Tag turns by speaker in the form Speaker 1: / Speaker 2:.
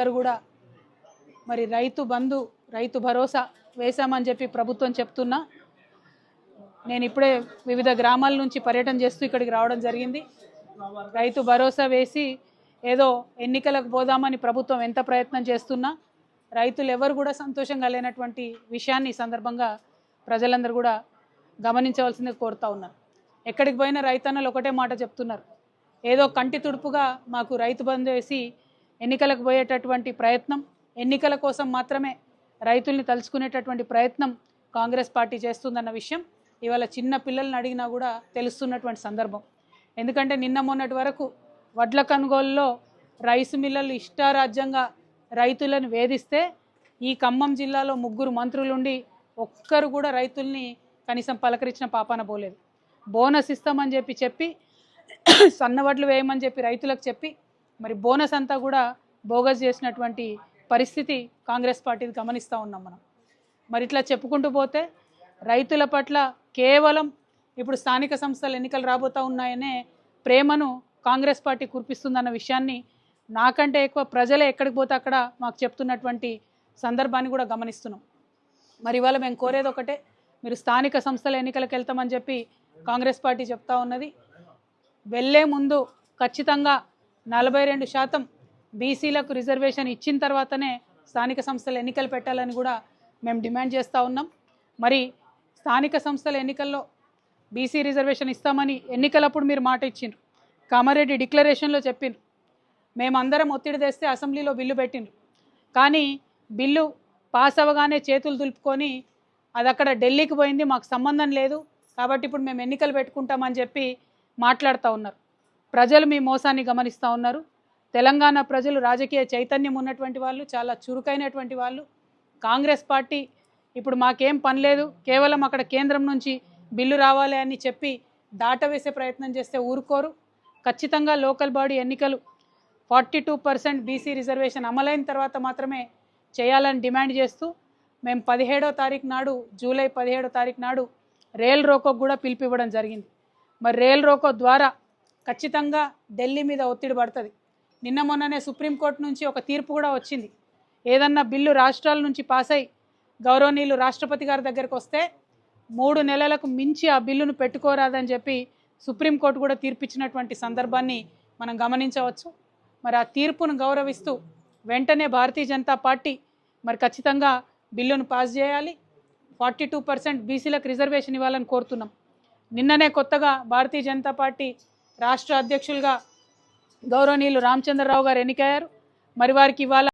Speaker 1: అందరు కూడా మరి రైతు బంధు రైతు భరోసా వేశామని చెప్పి ప్రభుత్వం చెప్తున్నా. నేను ఇప్పుడే వివిధ గ్రామాల నుంచి పర్యటన చేస్తూ ఇక్కడికి రావడం జరిగింది. రైతు భరోసా వేసి ఏదో ఎన్నికలకు పోదామని ప్రభుత్వం ఎంత ప్రయత్నం చేస్తున్నా రైతులు ఎవరు కూడా సంతోషంగా లేనటువంటి విషయాన్ని సందర్భంగా ప్రజలందరూ కూడా గమనించవలసింది కోరుతా ఉన్నారు ఎక్కడికి పోయినా రైతన్నలు ఒకటే మాట చెప్తున్నారు. ఏదో కంటి తుడుపుగా మాకు రైతు బంధు వేసి ఎన్నికలకు పోయేటటువంటి ప్రయత్నం ఎన్నికల కోసం మాత్రమే రైతుల్ని తలుచుకునేటటువంటి ప్రయత్నం కాంగ్రెస్ పార్టీ చేస్తుందన్న విషయం ఇవాళ చిన్న పిల్లల్ని అడిగినా కూడా తెలుస్తున్నటువంటి సందర్భం. ఎందుకంటే నిన్న మొన్నటి వరకు వడ్ల కొనుగోలులో రైసు మిల్లలు ఇష్టారాజ్యంగా రైతులను వేధిస్తే ఈ ఖమ్మం జిల్లాలో ముగ్గురు మంత్రులుండి ఒక్కరు కూడా రైతుల్ని కనీసం పలకరించిన పాపాన పోలేదు. బోనస్ ఇస్తామని చెప్పి చెప్పి సన్నవడ్లు వేయమని చెప్పి రైతులకు చెప్పి మరి బోనస్ అంతా కూడా బోగస్ చేసినటువంటి పరిస్థితి కాంగ్రెస్ పార్టీది గమనిస్తూ ఉన్నాం మనం. మరి ఇట్లా చెప్పుకుంటూ పోతే రైతుల పట్ల కేవలం ఇప్పుడు స్థానిక సంస్థల ఎన్నికలు రాబోతూ ఉన్నాయనే ప్రేమను కాంగ్రెస్ పార్టీ కురిపిస్తుందన్న విషయాన్ని నాకంటే ఎక్కువ ప్రజలే ఎక్కడికి పోతే అక్కడ మాకు చెప్తున్నటువంటి సందర్భాన్ని కూడా గమనిస్తున్నాం. మరి ఇవాళ మేము కోరేది ఒకటే మీరు స్థానిక సంస్థల ఎన్నికలకు వెళ్తామని చెప్పి కాంగ్రెస్ పార్టీ చెప్తా ఉన్నది. వెళ్ళే ముందు ఖచ్చితంగా నలభై రెండు శాతం బీసీలకు రిజర్వేషన్ ఇచ్చిన తర్వాతనే స్థానిక సంస్థల ఎన్నికలు పెట్టాలని కూడా మేము డిమాండ్ చేస్తూ ఉన్నాం. మరి స్థానిక సంస్థల ఎన్నికల్లో బీసీ రిజర్వేషన్ ఇస్తామని ఎన్నికలప్పుడు మీరు మాట ఇచ్చిండ్రు. కామారెడ్డి డిక్లరేషన్లో చెప్పిండ్రు మేమందరం ఒత్తిడి తెస్తే అసెంబ్లీలో బిల్లు పెట్టిండ్రు. కానీ బిల్లు పాస్ అవ్వగానే చేతులు దులుపుకొని అది అక్కడ ఢిల్లీకి పోయింది మాకు సంబంధం లేదు కాబట్టి ఇప్పుడు మేము ఎన్నికలు పెట్టుకుంటామని చెప్పి మాట్లాడుతూ ఉన్నారు. ప్రజలు మీ మోసాన్ని గమనిస్తూ ఉన్నారు. తెలంగాణ ప్రజలు రాజకీయ చైతన్యం ఉన్నటువంటి వాళ్ళు చాలా చురుకైనటువంటి వాళ్ళు. కాంగ్రెస్ పార్టీ ఇప్పుడు మాకేం పని లేదు కేవలం అక్కడ కేంద్రం నుంచి బిల్లు రావాలి అని చెప్పి దాటవేసే ప్రయత్నం చేస్తే ఊరుకోరు. ఖచ్చితంగా లోకల్ బాడీ ఎన్నికలు forty two percent BC reservation అమలైన తర్వాత మాత్రమే చేయాలని డిమాండ్ చేస్తూ మేము పదిహేడో తారీఖు నాడు జూలై పదిహేడో తారీఖు నాడు రేల్ రోకోకు కూడా పిలిపివ్వడం జరిగింది. మరి రేల్ రోకో ద్వారా ఖచ్చితంగా ఢిల్లీ మీద ఒత్తిడి పడుతుంది. నిన్న మొన్ననే సుప్రీంకోర్టు నుంచి ఒక తీర్పు కూడా వచ్చింది. ఏదన్నా బిల్లు రాష్ట్రాల నుంచి పాస్ అయి గౌరవనీయులు రాష్ట్రపతి గారి దగ్గరికి వస్తే మూడు నెలలకు మించి ఆ బిల్లును పెట్టుకోరాదని చెప్పి సుప్రీంకోర్టు కూడా తీర్పిచ్చినటువంటి సందర్భాన్ని మనం గమనించవచ్చు. మరి ఆ తీర్పును గౌరవిస్తూ వెంటనే భారతీయ జనతా పార్టీ మరి ఖచ్చితంగా బిల్లును పాస్ చేయాలి. ఫార్టీ టూ పర్సెంట్ బీసీలకు రిజర్వేషన్ ఇవ్వాలని కోరుతున్నాం. నిన్ననే కొత్తగా భారతీయ జనతా పార్టీ రాష్ట్ర అధ్యక్షులుగా గౌరవనీయులు రామచంద్రరావు గారు ఎన్నికయ్యారు. మరి వారికి ఇవాళ